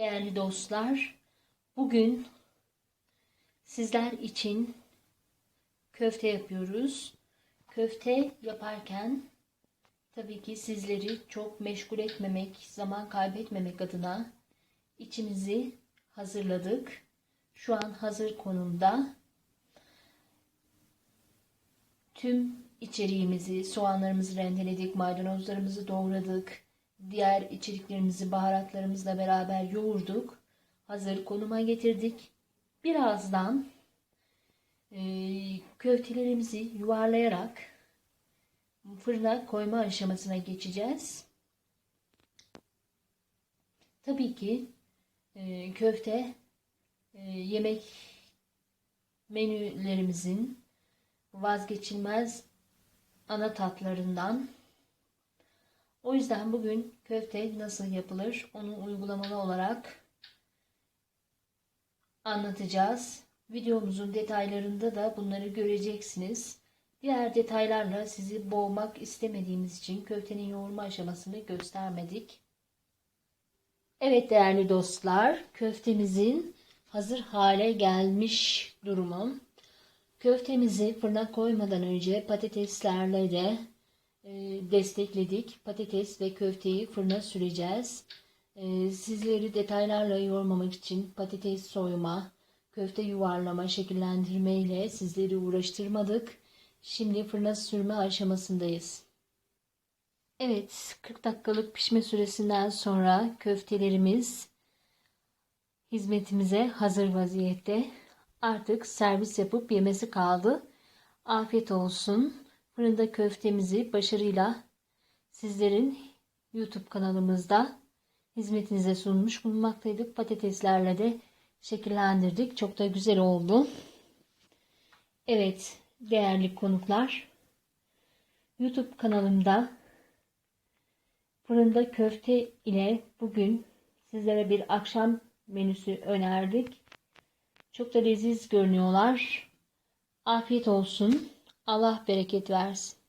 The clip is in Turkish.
Değerli dostlar, bugün sizler için köfte yapıyoruz. Köfte yaparken tabii ki sizleri çok meşgul etmemek, zaman kaybetmemek adına içimizi hazırladık. Şu an hazır konumda. Tüm içeriğimizi, soğanlarımızı rendeledik, maydanozlarımızı doğradık, diğer içeriklerimizi baharatlarımızla beraber yoğurduk. Hazır konuma getirdik. Birazdan e, köftelerimizi yuvarlayarak fırına koyma aşamasına geçeceğiz. Tabii ki e, köfte e, yemek menülerimizin vazgeçilmez ana tatlarından. O yüzden bugün köfte nasıl yapılır onu uygulamalı olarak anlatacağız. Videomuzun detaylarında da bunları göreceksiniz. Diğer detaylarla sizi boğmak istemediğimiz için köftenin yoğurma aşamasını göstermedik. Evet değerli dostlar, köftemizin hazır hale gelmiş durumu. Köftemizi fırına koymadan önce patateslerle de destekledik. Patates ve köfteyi fırına süreceğiz. E, sizleri detaylarla yormamak için patates soyma, köfte yuvarlama, şekillendirme ile sizleri uğraştırmadık. Şimdi fırına sürme aşamasındayız. Evet, 40 dakikalık pişme süresinden sonra köftelerimiz hizmetimize hazır vaziyette. Artık servis yapıp yemesi kaldı. Afiyet olsun. Fırında köftemizi başarıyla sizlerin YouTube kanalımızda hizmetinize sunmuş bulunmaktaydık. Patateslerle de şekillendirdik. Çok da güzel oldu. Evet değerli konuklar. YouTube kanalımda fırında köfte ile bugün sizlere bir akşam menüsü önerdik. Çok da leziz görünüyorlar. Afiyet olsun. Allah bereket versin.